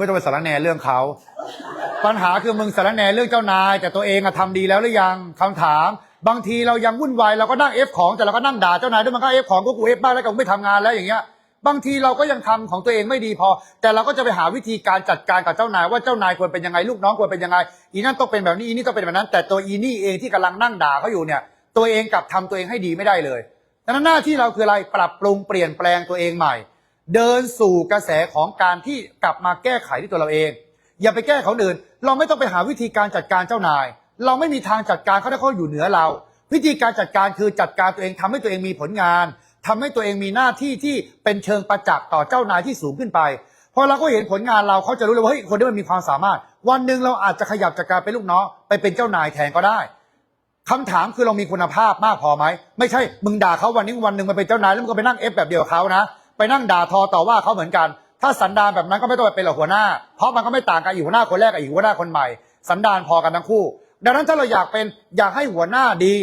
ไม่ต้องไปสารแหนเรื่องเขา ปัญหาคือมึงสารแหนเรื่องเจ้านาย แต่ตัวเองอะทำดีแล้วหรือยังคำถาม บางทีเรายังวุ่นวายเราก็นั่งเอฟของแต่เราก็นั่งด่าเจ้านายด้วยมันก็เอฟของก็กูเอฟบ้างแล้วก็กูไม่ทำงานแล้วอย่างเงี้ย บางทีเราก็ยังทำของตัวเองไม่ดีพอ แต่เราก็จะไปหาวิธีการจัดการกับเจ้านาย ว่าเจ้านายควรเป็นยังไงลูกน้องควรเป็นยังไงอีนั่นต้องเป็นแบบนี้อีนี่ต้องเป็นแบบนั้น แต่ตัวอีนี่เองที่กำลังนั่งด่าเขาอยู่เนี่ยตัวเองกลับทำตัวเองให้ดีไม่ได้เลยดังนั้นหน้าที่เราคืออะไรปรับปรุงเปลี่ยนแปลงตัวเองใหม่ เดินสู่กระแสของการที่กลับมาแก้ไขที่ตัวเราเอง อย่าไปแก้เขาอื่น เราไม่ต้องไปหาวิธีการจัดการเจ้านาย เราไม่มีทางจัดการเขาถ้าเขาอยู่เหนือเรา วิธีการจัดการคือจัดการตัวเองทำให้ตัวเองมีผลงานทำให้ตัวเองมีหน้าที่ที่เป็นเชิงประจักษ์ต่อเจ้านายที่สูงขึ้นไปพอเราก็เห็นผลงานเราเขาจะรู้เลยว่าเฮ้ยคนนี้มันมีความสามารถ วันหนึ่งเราอาจจะขยับจากการเป็นลูกน้องไปเป็นเจ้านายแทนก็ได้คำถามคือเรามีคุณภาพมากพอไหมไม่ใช่มึงด่าเขาวันนี้วันหนึ่งมาเป็นเจ้านายแล้วมึงก็ไปนั่งเอฟแบบเดียวกับเขานะ ไปนั่งด่าทอต่อว่าเขาเหมือนกัน ถ้าสันดานแบบนั้นก็ไม่ต้องไปเป็นหรอกหัวหน้า เพราะมันก็ไม่ต่างกันอีกหัวหน้าคนแรกกับอีกหัวหน้าคนใหม่ สันดานพอกันทั้งคู่ ดังนั้นถ้าเราอยากเป็นอยากให้หัวหน้าดี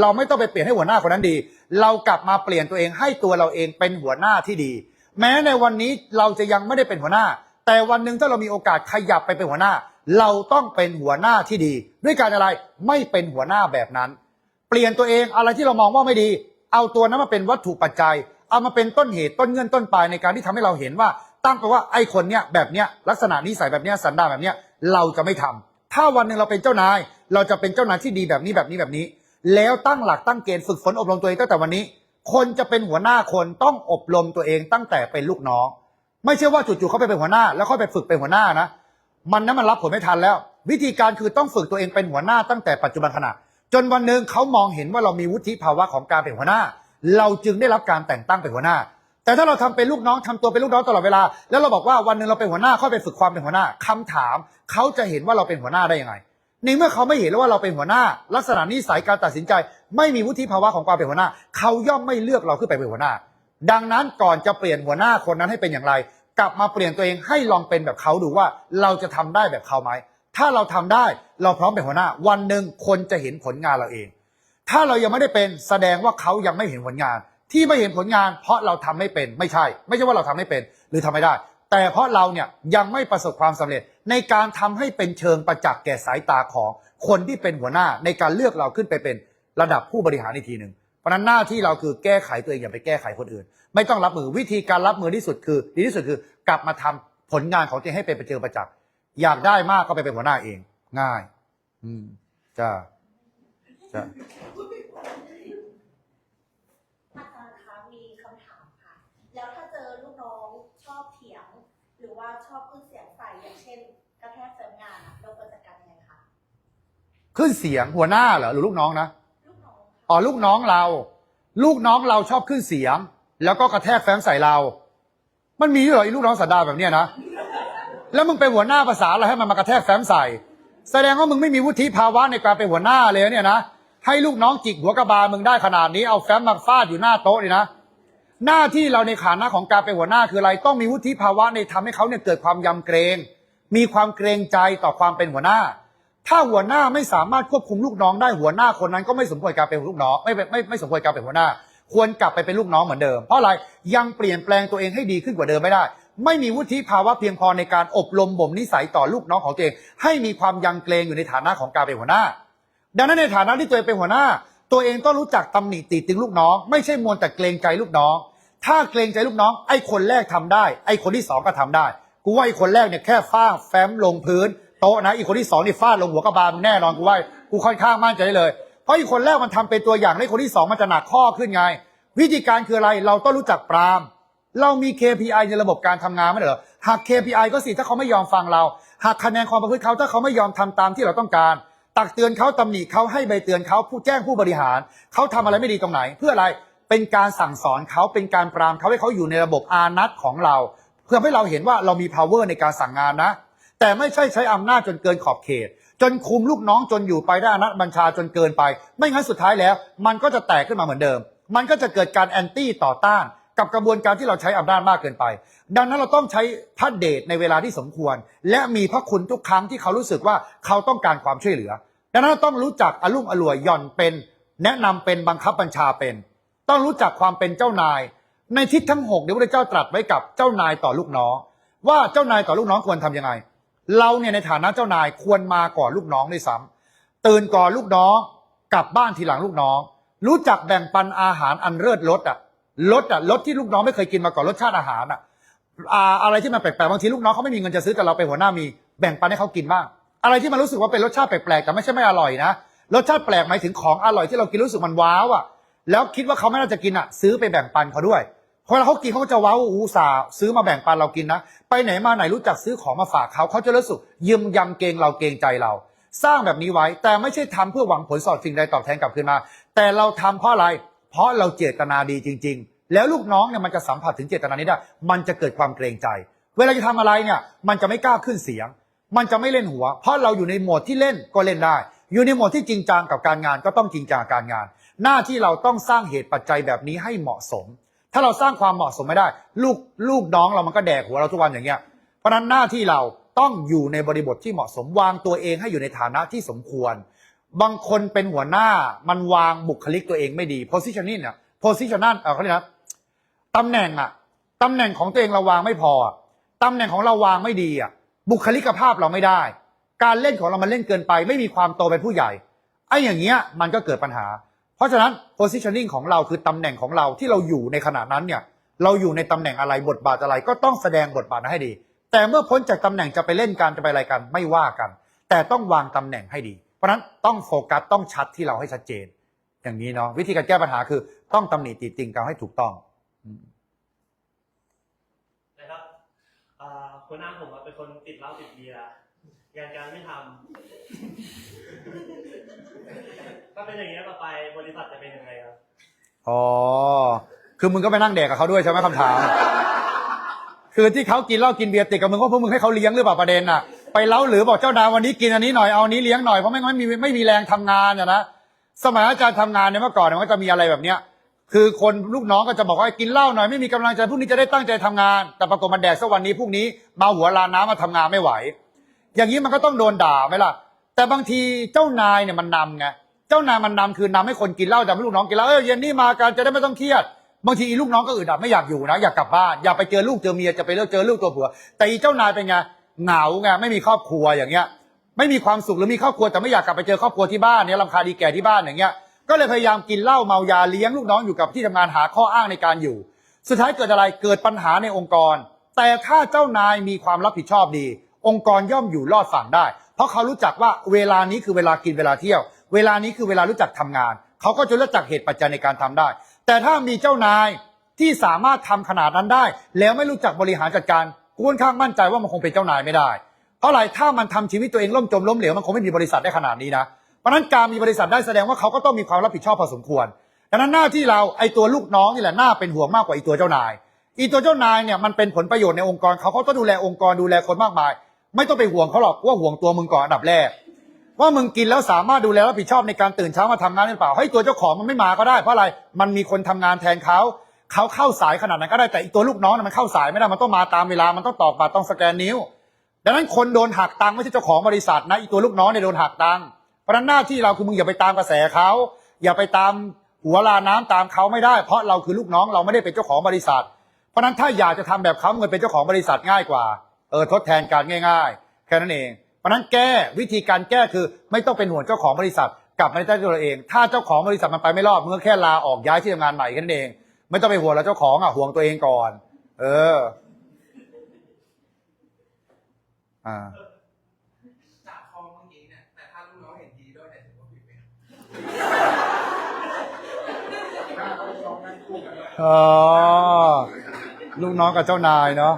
เราไม่ต้องไปเปลี่ยนให้หัวหน้าคนนั้นดี เรากลับมาเปลี่ยนตัวเองให้ตัวเราเองเป็นหัวหน้าที่ดี แม้ในวันนี้เราจะยังไม่ได้เป็นหัวหน้า แต่วันหนึ่งถ้าเรามีโอกาสขยับไปเป็นหัวหน้า เราต้องเป็นหัวหน้าที่ดี ด้วยการอะไรไม่เป็นหัวหน้าแบบนั้น เปลี่ยนตัวเองอะไรที่เรามองว่าไม่ดี เอาตัวนั้นมาเป็นวัตถุปัจจัย เอามาเป็นต้นเหตุต้นเงื่อนต้นปลายในการที่ทำให้เราเห็นว่า ตั้งไปว่าไอ้คนเนี้ยแบบเนี้ยลักษณะนิสัยแบบเนี้ยสันดานแบบเนี้ยเราจะไม่ทำถ้าวันหนึ่งเราเป็นเจ้านาย เราจะเป็นเจ้านายที่ดีแบบนี้แบบนี้แบบนี้ แล้วตั้งหลักตั้งเกณฑ์ฝึกฝนอบรมตัวเองตั้งแต่วันนี้ คนจะเป็นหัวหน้าคนต้องอบรมตัวเองตั้งแต่เป็นลูกน้อง ไม่ใช่ว่าจู่ๆเขาไปเป็นหัวหน้า แล้วเขาไปฝึกเป็นหัวหน้านะ มันนั้นมันรับผลไม่ทันแล้ว วิธีการคือต้องฝึกตัวเองเป็นหัวหน้าตั้งแต่ปัจจุบันขณะ จนวันหนึ่งเขามองเห็นว่าเรามีวุฒิภาวะของการเป็นหัวหน้า เราจึงได้รับการแต่งตั้งเป็นหัวหน้า แต่ถ้าเราทำเป็นลูกน้องทำตัวเป็นลูกน้องตลอดเวลา แล้วเราบอกว่าวันหนึ่งเราเป็นหัวหน้าค่อยไปฝึกความเป็นหัวหน้าคำถามเขาจะเห็นว่าเราเป็นหัวหน้าได้ยังไงในเมื่อเขาไม่เห็นแล้วว่าเราเป็นหัวหน้า ลักษณะนิสัยการตัดสินใจ ไม่มีวุฒิภาวะของความเป็นหัวหน้า เขาย่อมไม่เลือกเราขึ้นไปเป็นหัวหน้า ดังนั้นก่อนจะเปลี่ยนหัวหน้าคนนั้นให้เป็นอย่างไร กลับมาเปลี่ยนตัวเองให้ลองเป็นแบบเขาดูว่าเราจะทำได้แบบเขาไหมถ้าเราทำได้เราพร้อมเป็นหัวหน้า วันหนึ่งคนจะเห็นผลงานเราเอง ถ้าเรายังไม่ได้เป็นแสดงว่าเขายังไม่เห็นผลงาน ที่ไม่เห็นผลงาน เพราะเราทำไม่เป็นไม่ใช่ ไม่ใช่ว่าเราทำไม่เป็น หรือทำไม่ได้ แต่เพราะเราเนี่ยยังไม่ประสบความสำเร็จ ในการทำให้เป็นเชิงประจักษ์แก่สายตาของคนที่เป็นหัวหน้าในการเลือกเราขึ้นไปเป็นระดับผู้บริหารอีกทีหนึ่งเพราะนั้นหน้าที่เราคือแก้ไขตัวเองอย่าไปแก้ไขคนอื่น ไม่ต้องรับมือวิธีการรับมือที่สุดคือ ดีที่สุดคือกลับมาทำผลงานของตัวเองให้เป็นประเจิงประจักษ์อยากได้มากก็ไปเป็นหัวหน้าเอง ง่าย อืมจ้า จ้าอาจารย์คะมีคำถามค่ะ แล้วถ้าเจอลูกน้องชอบเถียง หรือว่าชอบขึ้นเสียงใส่อย่างเช่น กระแทกเสริมงานอะเราควรจัดการยังไงคะขึ้นเสียงหัวหน้าเหรอหรือลูกน้องนะลูกน้องอ๋อลูกน้องเรา ลูกน้องเราชอบขึ้นเสียง แล้วก็กระแทกแฟ้มใส่เรา มันมีด้วยเหรอไอ้ลูกน้องสันดานแบบเนี้ยนะแล้วมึงเป็นหัวหน้าภาษาอะไรให้มันมากระแทกแฟ้มใส่ แสดงว่ามึงไม่มีวุฒิภาวะในการเป็นหัวหน้าเลยเนี่ยนะ ให้ลูกน้องจิกหัวกระบาลมึงได้ขนาดนี้เอาแฟ้มมาฟาดอยู่หน้าโต๊ะนี่นะ หน้าที่เราในฐานะของการเป็นหัวหน้าคืออะไรต้องมีวุฒิภาวะในทำให้เขาเนี่ยเกิดความยำเกรง มีความเกรงใจต่อความเป็นหัวหน้า ถ้าหัวหน้าไม่สามารถควบคุมลูกน้องได้หัวหน้าคนนั้นก็ไม่สมควรการเป็นลูกน้องไม่ไม่ไม่สมควรการเป็นหัวหน้า ควรกลับไปเป็นลูกน้องเหมือนเดิม เพราะอะไรยังเปลี่ยนแปลงตัวเองให้ดีขึ้นกว่าเดิมไม่ได้ ไม่มีวุฒิภาวะเพียงพอในการอบรมบ่มนิสัยต่อลูกน้องของตัวเอง ให้มีความยังเกรงอยู่ในฐานะของการเป็นหัวหน้า ดังนั้นในฐานะที่ตัวเองเป็นหัวหน้า ตัวเองต้องรู้จักตำหนิติติงลูกน้อง ไม่ใช่มวลแต่เกรงใจลูกน้อง ถ้าเกรงใจลูกน้อง ไอ้คนแรกทำได้ ไอ้คนที่สองก็ทำได้ กูว่าไอ้คนแรกเนี่ยแค่ฟาดแฟ้มลงพื้นโต๊ะนะอีกคนที่สองนี่ฟาดลงหัวกระบาลแน่นอนกูว่ากูค่อนข้างมั่นใจเลย เพราะอีกคนแรกมันทำเป็นตัวอย่างให้คนที่สองมันจะหนักข้อขึ้นไง วิธีการคืออะไรเราต้องรู้จักปรามเรามี KPI ในระบบการทำงานไม่เหรอหาก KPI ก็สิถ้าเขาไม่ยอมฟังเราหากคะแนนความประพฤติเขาถ้าเขาไม่ยอมทำตามที่เราต้องการ ตักเตือนเขาตำหนิเขาให้ใบเตือนเขาผู้แจ้งผู้บริหาร เขาทำอะไรไม่ดีตรงไหน เพื่ออะไรเป็นการสั่งสอนเขาเป็นการปรามเขาให้เขาอยู่ในระบบอานัตของเรา เพื่อให้เราเห็นว่าเรามี power ในการสั่งงานนะ แต่ไม่ใช่ใช้อำนาจจนเกินขอบเขต จนคุมลูกน้องจนอยู่ไปได้อนัตบัญชาจนเกินไป ไม่งั้นสุดท้ายแล้ว มันก็จะแตกขึ้นมาเหมือนเดิม มันก็จะเกิดการแอนตี้ต่อต้าน กับกระบวนการที่เราใช้อำนาจมากเกินไป ดังนั้นเราต้องใช้พระเดชในเวลาที่สมควร และมีพระคุณทุกครั้งที่เขารู้สึกว่าเขาต้องการความช่วยเหลือ ดังนั้นต้องรู้จักอารมณ์อร่วยหย่อนเป็น แนะนำเป็นบังคับบัญชาเป็น ต้องรู้จักความเป็นเจ้านาย ในทิศทั้งหกเดี๋ยวพระเจ้าตรัสไว้กับเจ้านายต่อลูกน้อง ว่าเจ้านายต่อลูกน้องควรทำยังไง เราเนี่ยในฐานะเจ้านายควรมาก่อนลูกน้องด้วยซ้ำตื่นก่อนลูกน้องกลับบ้านทีหลังลูกน้อง รู้จักแบ่งปันอาหารอันเลิศรสอะ รสอะรสที่ลูกน้องไม่เคยกินมาก่อนรสชาติอาหารอะอ่าอะไรที่มันแปลกๆบางทีลูกน้องเขาไม่มีเงินจะซื้อแต่เราเป็นหัวหน้ามีแบ่งปันให้เขากินบ้างอะไรที่มันรู้สึกว่าเป็นรสชาติแปลกๆแต่ไม่ใช่ไม่อร่อยนะรสชาติแปลกหมายถึงของอร่อยที่เรากินรู้สึกมันว้าวอะ แล้วคิดว่าเขาไม่น่าจะกินอะ ซื้อไปแบ่งปันเขาด้วยเพราะเวลาเขากินเขาก็จะว้าวอุตส่าซื้อมาแบ่งปันเรากินนะไปไหนมาไหนรู้จักซื้อของมาฝากเขาเขาจะรู้สึกยืมยำเกงเราเกงใจเรา สร้างแบบนี้ไว้ แต่ไม่ใช่ทำเพื่อหวังผลสอดสิ่งใดตอบแทนกลับคืนมา แต่เราทำเพราะอะไร เพราะเราเจตนาดีจริง ๆ แล้วลูกน้องเนี่ยมันจะสัมผัสถึงเจตนานี้ได้ มันจะเกิดความเกรงใจ เวลาจะทำอะไรเนี่ย มันจะไม่กล้าขึ้นเสียง มันจะไม่เล่นหัว เพราะเราอยู่ในโหมดที่เล่นก็เล่นได้ อยู่ในโหมดที่จริงจังกับการงานก็ต้องจริงจังกับการงาน หน้าที่เราต้องสร้างเหตุปัจจัยแบบนี้ให้เหมาะสม ถ้าเราสร้างความเหมาะสมไม่ได้ ลูกลูกน้องเรามันก็แดกหัวเราทุกวันอย่างเงี้ย เพราะนั้นหน้าที่เราต้องอยู่ในบริบทที่เหมาะสมวางตัวเองให้อยู่ในฐานะที่สมควร บางคนเป็นหัวหน้ามันวางบุคลิกตัวเองไม่ดี positioning เนี่ย positioning เออเขาเรียกนะตำแหน่งอะตำแหน่งของตัวเองเราวางไม่พอตำแหน่งของเราวางไม่ดีอะบุคลิกภาพเราไม่ได้ การเล่นของเรามันเล่นเกินไป ไม่มีความโตเป็นผู้ใหญ่ไอ้อย่างเงี้ยมันก็เกิดปัญหา เพราะฉะนั้น positioning ของเราคือตำแหน่งของเราที่เราอยู่ในขณะนั้นเนี่ย เราอยู่ในตำแหน่งอะไรบทบาทอะไร ก็ต้องแสดงบทบาทนั้นให้ดี แต่เมื่อพ้นจากตำแหน่งจะไปเล่นการจะไปอะไรกันไม่ว่ากัน แต่ต้องวางตำแหน่งให้ดี ราะฉะนั้นต้องโฟกัสต้องชัดที่เราให้ชัดเจน อย่างนี้เนาะวิธีการแก้ปัญหาคือ ต้องตำหนิติติงกันให้ถูกต้องนะครับอ่าหัวหน้าผมอะเป็นคนติดเหล้าติดเบียร์งานการไม่ทำถ้าเป็นอย่างนี้ยต่อไปบริษัทจะเป็นยังไงครับอ๋อคือมึงก็ไปนั่งแดกกับเขาด้วยใช่ไหมคำถาม คือที่เขากินเหล้ากินเบียร์ติดกับมึงเพราะพวกมึงให้เขาเลี้ยงหรือเปล่าประเด็นน่ะ ไปเล้าหรือบอกเจ้านายวันนี้กินอันนี้หน่อยเอาอันนี้เลี้ยงหน่อยเพราะไม่งั้นไม่มีไม่มีแรงทำงานอะนะสมัยอาจารย์ทำงานเนี่ยเมื่อก่อนเนี่ยมันก็จะมีอะไรแบบเนี้ยคือคนลูกน้องก็จะบอกว่ากินเหล้าหน่อยไม่มีกำลังใจพรุ่งนี้จะได้ตั้งใจทำงาน แต่ปรากฏมันแดกสักวันนี้พรุ่งนี้มาหัวลานน้ำมาทำงานไม่ไหว อย่างนี้มันก็ต้องโดนด่าไหมล่ะ แต่บางทีเจ้านายเนี่ยมันนำไงเจ้านายมันนำคือนำให้คนกินเหล้าแต่ลูกน้องกินเหล้าเออเย็นนี้มากันจะได้ไม่ต้องเครียด บางทีลูกน้องก็อึดอัดไม่อยากอยู่นะอยากกลับบ้านอยากไปเจอลูกเจอเมียจะไปเลิกเจอลูกตัวผัวแต่อีเจ้านายเป็นไง เหงาไงไม่มีครอบครัวอย่างเงี้ย ไม่มีความสุขหรือมีครอบครัวแต่ไม่อยากกลับไปเจอครอบครัวที่บ้านเนี่ยรำคาดีแก่ที่บ้านอย่างเงี้ยก็เลยพยายามกินเหล้าเมายาเลี้ยงลูกน้องอยู่กับที่ทำงานหาข้ออ้างในการอยู่ สุดท้ายเกิดอะไรเกิดปัญหาในองค์กร แต่ถ้าเจ้านายมีความรับผิดชอบดี องค์กรย่อมอยู่รอดฝั่งได้ เพราะเขารู้จักว่าเวลานี้คือเวลากินเวลาเที่ยว เวลานี้คือเวลารู้จักทำงาน เขาก็จะรู้จักเหตุปัจจัยในการทำได้ แต่ถ้ามีเจ้านายที่สามารถทำขนาดนั้นได้ แล้วไม่รู้จักบริหารจัดการ ค่อนข้างมั่นใจว่ามันคงเป็นเจ้านายไม่ได้ เพราะอะไรถ้ามันทำชีวิตตัวเองล่มจมล้มเหลวมันคงไม่มีบริษัทได้ขนาดนี้นะเพราะนั้นการมีบริษัทได้แสดงว่าเขาก็ต้องมีความรับผิดชอบพอสมควรดังนั้นหน้าที่เราไอตัวลูกน้องนี่แหละน่าเป็นห่วงมากกว่าไอตัวเจ้านาย อีตัวเจ้านายเนี่ยมันเป็นผลประโยชน์ในองค์กรเขาเขาต้องดูแลองค์กรดูแลคนมากมาย ไม่ต้องไปห่วงเขาหรอกว่าห่วงตัวมึงก่อนอันดับแรก ว่ามึงกินแล้วสามารถดูแลรับผิดชอบในการตื่นเช้ามาทำงานหรือเปล่าให้ตัวเจ้าของมันไม่มาก็ได้เพราะอะไรมันมีคนทำงานแทนเขา เขาเข้าสายขนาดนั้นก็ได้แต่อีตัวลูกน้องนะมันเข้าสายไม่ได้มันต้องมาตามเวลามันต้องตอกบัตรต้องสแกนนิ้ว ดังนั้นคนโดนหักตังค์ไม่ใช่เจ้าของบริษัทนะอีตัวลูกน้องเนี่ยโดนหักตังค์เพราะนั้นหน้าที่เราคือมึงอย่าไปตามกระแสเขาอย่าไปตามหัวลาน้ำตามเขาไม่ได้ เพราะเราคือลูกน้องเราไม่ได้เป็นเจ้าของบริษัท เพราะนั้นถ้าอยากจะทำแบบเขาเงินเป็นเจ้าของบริษัทง่ายกว่าเออทดแทนการง่าย ๆ แค่นั้นเอง เพราะนั้นแก้วิธีการแก้คือไม่ต้องเป็นห่วงเจ้าของบริษัทกลับมาได้ตัวเราเอง ถ้าเจ้าของบริษัทมันไปไม่รอดมึงก็แค่ลาออกย้ายที่ทำงานใหม่แค่นั้นเอง ไม่ต้องไปห่วงแล้วเจ้าของอะห่วงตัวเองก่อน เออ อ่าจากคอมเมื่อกี้เนี่ยแต่ถ้าลูกน้องเห็นดีด้วยเนี่ยถือว่าผิดไหมถ้าลูกน้องนั่งคู่กันด้วยอ๋อลูกน้องกับเจ้านายเนาะ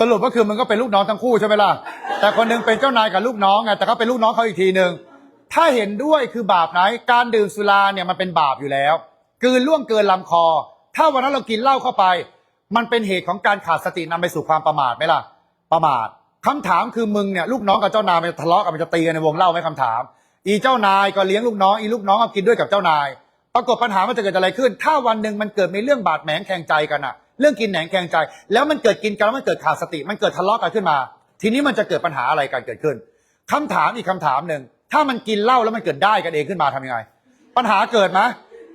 สรุปก็คือมึงก็เป็นลูกน้องทั้งคู่ใช่ไหมล่ะ แต่คนหนึงเป็นเจ้านายกับลูกน้องไงแต่เขาเป็นลูกน้องเขาอีกทีหนึ่งถ้าเห็นด้วยคือบาปไหน การดื่มสุราเนี่ยมันเป็นบาปอยู่แล้ว กลืนล่วงเกินลำคอ ถ้าวันนั้นเรากินเหล้าเข้าไป มันเป็นเหตุของการขาดสตินำไปสู่ความประมาทไหมล่ะ ประมาทคำถามคือมึงเนี่ยลูกน้องกับเจ้านายมันจะทะเลาะกันมันจะตีกันในวงเล่าไหมคำถาม อีเจ้านายก็เลี้ยงลูกน้องอีลูกน้องก็กินด้วยกับเจ้านาย ปรากฏปัญหามันจะเกิดอะไรขึ้น ถ้าวันหนึ่งมันเกิดมีเรื่องบาดแหมงแข่งใจกันอะเรื่องกินแหนงแข่งใจ แล้วมันเกิดกินกันแล้วมันเกิดขาดสติ มันเกิดทะเลาะกันขึ้นมา ทีนี้มันจะเกิดปัญหาอะไรกันเกิดขึ้นคำถามอีกคำถามหนึ่งถ้ามันกินเหล้าแล้วมันเกิดได้กันเองขึ้นมาทำยังไง ปัญหาเกิดไหม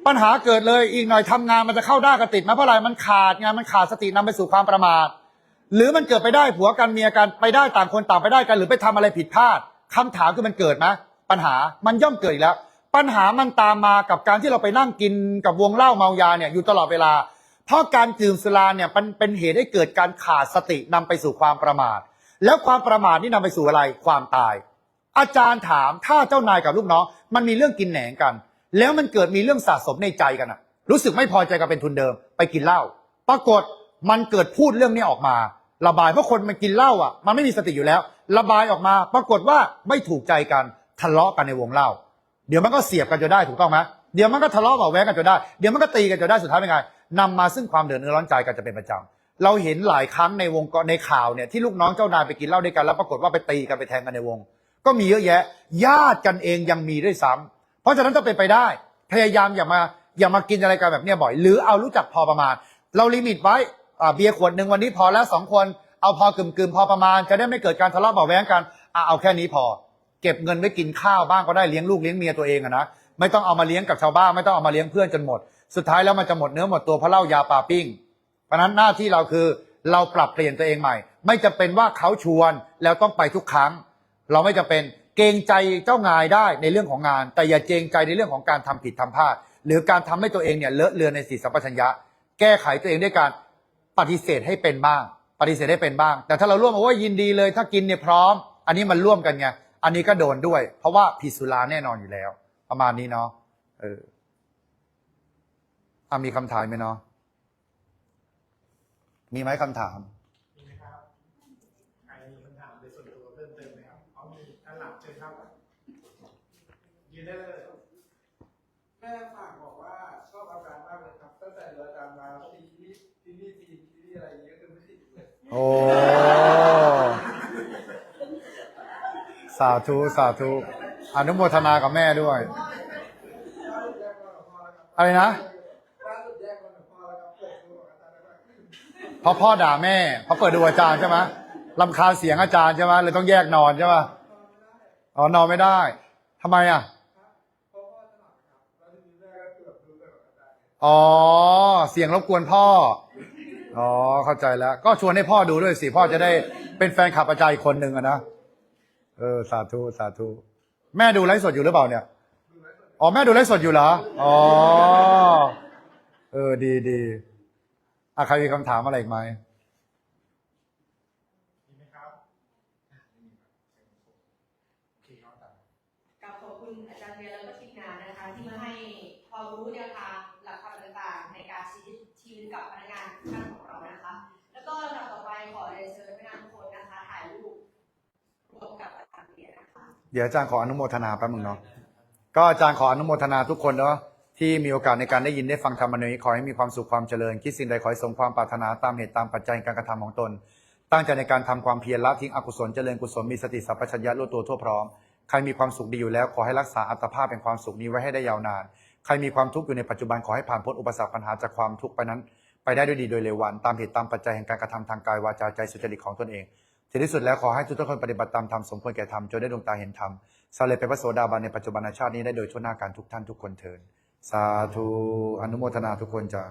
ปัญหาเกิดเลยอีกหน่อยทำงานมันจะเข้าได้กันติดไหมเพราะอะไรมันขาดไงมันขาดสตินำไปสู่ความประมาท หรือมันเกิดไปได้ผัวกันเมียกันไปได้ต่างคนต่างไปได้กัน หรือไปทำอะไรผิดพลาดคำถามคือมันเกิดไหมปัญหามันย่อมเกิดอีกแล้ว ปัญหามันตามมากับการที่เราไปนั่งกินกับวงเล้าเมายาเนี่ยอยู่ตลอดเวลา เพราะการดื่มสุราเนี่ยมันเป็นเหตุให้เกิดการขาดสตินำไปสู่ความประมาท แล้วความประมาทนี่นำไปสู่อะไรความตาย อาจารย์ถามถ้าเจ้านายกับลูกน้องมันมีเรื่องกินแหนงกัน แล้วมันเกิดมีเรื่องสะสมในใจกันอะรู้สึกไม่พอใจกับเป็นทุนเดิม ไปกินเหล้าปรากฏมันเกิดพูดเรื่องนี้ออกมา ระบายเพราะคนมันกินเหล้าอะ มันไม่มีสติอยู่แล้ว ระบายออกมา ปรากฏว่าไม่ถูกใจกันทะเลาะกันในวงเหล้าเดี๋ยวมันก็เสียบกันจนได้ถูกต้องไหมเดี๋ยวมันก็ทะเลาะเบาแวงกันจนได้ เดี๋ยวมันก็ตีกันจนได้สุดท้ายเป็นไงนำมาซึ่งความเดือดร้อนใจกันจะเป็นประจำเราเห็นหลายครั้งในวงในข่าวเนี่ยที่ลูกน้องเจ้านายไปกินเหล้าด้วยกันแล้วปรากฏว่าไปตีกันไปแทงกันในวง ก็มีเยอะแยะ ญาติกันเองยังมีด้วยซ้ำเพ ราะฉะนั้นถ้าเป็นไปได้ พยายามอย่ามาอย่ามากินอะไรกันแบบเนี้ยบ่อย หรือเอารู้จักพอประมาณ เราลิมิตไว้อ่าเบียร์ขวดหนึ่งวันนี้พอแล้วสองคนเอาพอกึ่มกึมๆพอประมาณ จะได้ไม่เกิดการทะเลาะเบาะแว้งกันอะเอาแค่นี้พอ เก็บเงินไว้กินข้าวบ้างก็ได้เลี้ยงลูกเลี้ยงเมียตัวเองอะนะไม่ต้องเอามาเลี้ยงกับชาวบ้านไม่ต้องเอามาเลี้ยงเพื่อนจนหมด สุดท้ายแล้วมันจะหมดเนื้อหมดตัวเพราะเหล้ายาปลาปิ้ง เพราะฉะนั้นหน้าที่เราคือเราปรับเปลี่ยนตัวเองใหม่ ไม่จะเป็นว่าเขาชวนแล้วต้องไปทุกครั้ง เราไม่จะเป็น เกรงใจเจ้านายได้ในเรื่องของงาน แต่อย่าเกรงใจในเรื่องของการทำผิดทำพลาด หรือการทำให้ตัวเองเนี่ยเลอะเลือนในสีสัมปชัญญะ แก้ไขตัวเองด้วยการปฏิเสธให้เป็นบ้าง ปฏิเสธให้เป็นบ้าง แต่ถ้าเราร่วมมาว่ายินดีเลย ถ้ากินเนี่ยพร้อม อันนี้มันร่วมกันไงอันนี้ก็โดนด้วย เพราะว่าผิดสุราแน่นอนอยู่แล้ว ประมาณนี้เนาะเอออะมีคำถามไหมเนาะมีไหมคำถามครับใครมีคำถามในส่วนตัวเพิ่มเติ มไหลับเอามีด้านหลังเชิญครับยืนได้เลยแม่ฝากบอกว่าชอบอาจารย์มากเลยครับตั้งแต่ดูอาจารย์มาซีรีส์ซีรีส์จีนซีรีส์อะไรอย่างเงี้ยก็คือไม่ติดเลยโอ้สาธุสาธุอนุโมทนากับแม่ด้วย ล่าสุดแยกมากับพ่อแล้วครับอะไรนะ ล่าสุดแยกมากับพ่อแล้วครับเปิดดูกับอาจารย์แล้วก็เพราะพ่อด่าแม่เพราะเปิดดูอาจารย์ใช่ไหม ลำคาญเสียงอาจารย์ใช่ไหมเลยต้องแยกนอนใช่ไหมอ๋อนอนไม่ได้ทำไมอะอ๋อ เสียงรบกวนพ่อ อ๋อ เข้าใจแล้ว ก็ชวนให้พ่อดูด้วยสิ พ่อจะได้เป็นแฟนคลับอาจารย์อีกคนหนึ่งอะนะ เออ สาธุ สาธุ แม่ดูไลฟ์สดอยู่หรือเปล่าเนี่ย อ๋อ แม่ดูไลฟ์สดอยู่เหรอ อ๋อ เออ ดีดีอะใครมีคำถามอะไรอีกไหม เดี๋ยวอาจารย์ขออนุโมทนาแป๊บนึงเนาะก็อาจารย์ขออนุโมทนาทุกคนเนาะที่มีโอกาสในการได้ยินได้ฟังธรรมในนี้ขอให้มีความสุขความเจริญ คิดสิ่งใดขอให้สมความปรารถนาตามเหตุตามปัจจัยการกระทำของตน ตั้งใจในการทำความเพียรละทิ้งอกุศลเจริญกุศลมีสติสัพพัญญะรู้ตัวทั่วพร้อมใครมีความสุขดีอยู่แล้ว ขอให้รักษาอัตภาพเป็นความสุขนี้ไว้ให้ได้ยาวนาน ใครมีความทุกข์อยู่ในปัจจุบันขอให้ผ่านพ้นอุปสรรคปัญหาจากความทุกข์ไปนั้น ไปได้ด้วยดีโดยเร็ววัน ตามเหตุตามปัจจัยแห่งการกระทำทางกายวาจาใจสุจริตของตนเอง ถึงที่สุดแล้วขอให้ทุกๆคนปฏิบัติตามธรรมสมควรแก่ธรรมจนได้ดวงตาเห็นธรรมสำเร็จเป็นพระโสดาบันในปัจจุบันชาตินี้ได้โดยทั่วหน้าการทุกท่านทุกคนเทินสาธุอนุโมทนาทุกคนจ้า